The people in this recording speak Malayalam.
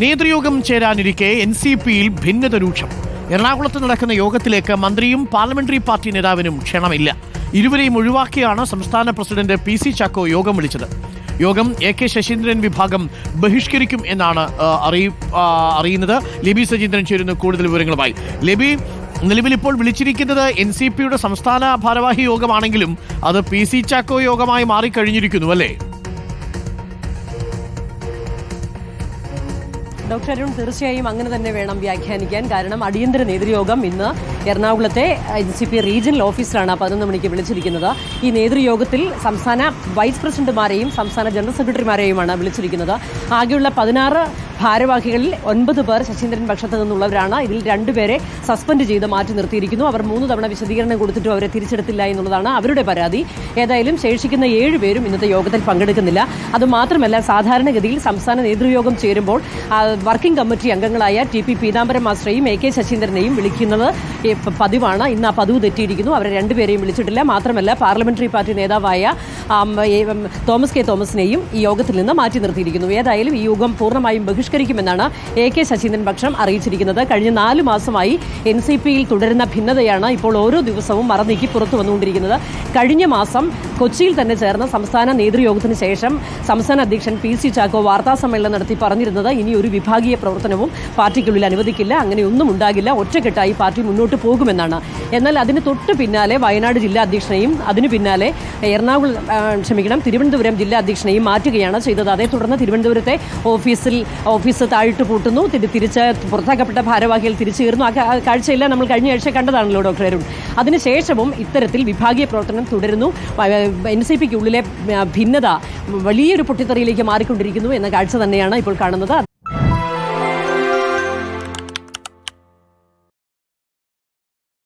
നേതൃയോഗം ചേരാനിരിക്കെ എൻ സി പിയിൽ ഭിന്നത രൂക്ഷം എറണാകുളത്ത് നടക്കുന്ന യോഗത്തിലേക്ക് മന്ത്രിയും പാർലമെന്ററി പാർട്ടി നേതാവിനും ക്ഷണമില്ല. ഇരുവരെയും ഒഴിവാക്കിയാണ് സംസ്ഥാന പ്രസിഡന്റ് പി സി ചാക്കോ യോഗം വിളിച്ചത്. യോഗം എ കെ ശശീന്ദ്രൻ വിഭാഗം ബഹിഷ്കരിക്കും എന്നാണ് അറിയുന്നത്. ലിബി സജീന്ദ്രൻ ചേരുന്ന കൂടുതൽ വിവരങ്ങളുമായി. ലിബി നിലവിൽ ഇപ്പോൾ വിളിച്ചിരിക്കുന്നത് എൻ സി പിയുടെ സംസ്ഥാന ഭാരവാഹി യോഗമാണെങ്കിലും അത് പി സി ചാക്കോ യോഗമായി മാറിക്കഴിഞ്ഞിരിക്കുന്നു അല്ലേ? ഡോക്ടർ അരുൺ തീർച്ചയായും അങ്ങനെ തന്നെ വേണം വ്യാഖ്യാനിക്കാൻ. കാരണം അടിയന്തര നേതൃയോഗം ഇന്ന് എറണാകുളത്തെ എൻ സി പി റീജിയണൽ ഓഫീസിലാണ് പതിനൊന്ന് മണിക്ക് വിളിച്ചിരിക്കുന്നത്. ഈ നേതൃയോഗത്തിൽ സംസ്ഥാന വൈസ് പ്രസിഡന്റുമാരെയും സംസ്ഥാന ജനറൽ സെക്രട്ടറിമാരെയുമാണ് വിളിച്ചിരിക്കുന്നത്. ആകെയുള്ള പതിനാറ് ഭാരവാഹികളിൽ ഒൻപത് പേർ ശശീന്ദ്രൻ പക്ഷത്ത് നിന്നുള്ളവരാണ്. ഇതിൽ രണ്ടുപേരെ സസ്പെൻഡ് ചെയ്ത് മാറ്റി നിർത്തിയിരിക്കുന്നു. അവർ മൂന്ന് തവണ വിശദീകരണം കൊടുത്തിട്ടും അവരെ തിരിച്ചെടുത്തില്ല എന്നുള്ളതാണ് അവരുടെ പരാതി. ഏതായാലും ശേഷിക്കുന്ന ഏഴുപേരും ഇന്നത്തെ യോഗത്തിൽ പങ്കെടുക്കുന്നില്ല. അതുമാത്രമല്ല സാധാരണഗതിയിൽ സംസ്ഥാന നേതൃയോഗം ചേരുമ്പോൾ വർക്കിംഗ് കമ്മിറ്റി അംഗങ്ങളായ ടി പി പീതാംബരം മാസ്റ്ററെയും എ കെ ശശീന്ദ്രനെയും വിളിക്കുന്നത് പതിവാണ്. ഇന്ന് ആ പതിവ് തെറ്റിയിരിക്കുന്നു. അവരെ രണ്ടുപേരെയും വിളിച്ചിട്ടില്ല. മാത്രമല്ല പാർലമെന്ററി പാർട്ടി നേതാവായ തോമസ് കെ തോമസിനെയും ഈ യോഗത്തിൽ നിന്ന് മാറ്റി നിർത്തിയിരിക്കുന്നു. ഏതായാലും ഈ യോഗം പൂർണമായും ബഹിഷ്കരിക്കുമെന്നാണ് എ കെ ശശീന്ദ്രൻ പക്ഷം അറിയിച്ചിരിക്കുന്നത്. കഴിഞ്ഞ നാല് മാസമായി എൻ സി പിയിൽ തുടരുന്ന ഭിന്നതയാണ് ഇപ്പോൾ ഓരോ ദിവസവും മറന്നീക്കി പുറത്തു വന്നുകൊണ്ടിരിക്കുന്നത്. കഴിഞ്ഞ മാസം കൊച്ചിയിൽ തന്നെ ചേർന്ന സംസ്ഥാന നേതൃയോഗത്തിന് ശേഷം സംസ്ഥാന അധ്യക്ഷൻ പി സി ചാക്കോ വാർത്താസമ്മേളനം നടത്തി പറഞ്ഞിരുന്നത് ഇനി ഒരു വിഭാഗീയ പ്രവർത്തനവും പാർട്ടിക്കുള്ളിൽ അനുവദിക്കില്ല അങ്ങനെയൊന്നും ഉണ്ടാകില്ല ഒറ്റക്കെട്ടായി പാർട്ടി മുന്നോട്ട് പോകുമെന്നാണ്. എന്നാൽ അതിന് തൊട്ട് പിന്നാലെ വയനാട് ജില്ലാ അധ്യക്ഷനെയും അതിനു പിന്നാലെ എറണാകുളം ക്ഷമിക്കണം തിരുവനന്തപുരം ജില്ലാ അധ്യക്ഷനെയും മാറ്റുകയാണ് ചെയ്തത്. അതേ തുടർന്ന് തിരുവനന്തപുരത്തെ ഓഫീസിൽ ഓഫീസ് താഴിട്ട് പൂട്ടുന്നു. തിരി- തിരിച്ച് പുറത്താക്കപ്പെട്ട ഭാരവാഹികൾ തിരിച്ചു കയറുന്നു ആ ആ കാഴ്ചയെല്ലാം നമ്മൾ കഴിഞ്ഞ ആഴ്ച കണ്ടതാണല്ലോ ഡോക്ടർ അരുൺ. അതിനുശേഷവും ഇത്തരത്തിൽ വിഭാഗീയ പ്രവർത്തനം തുടരുന്നു. എൻ സി പിക്കുള്ളിലെ ഭിന്നത വലിയൊരു പൊട്ടിത്തെറിയിലേക്ക് മാറിക്കൊണ്ടിരിക്കുന്നു എന്ന കാഴ്ച തന്നെയാണ് ഇപ്പോൾ കാണുന്നത്.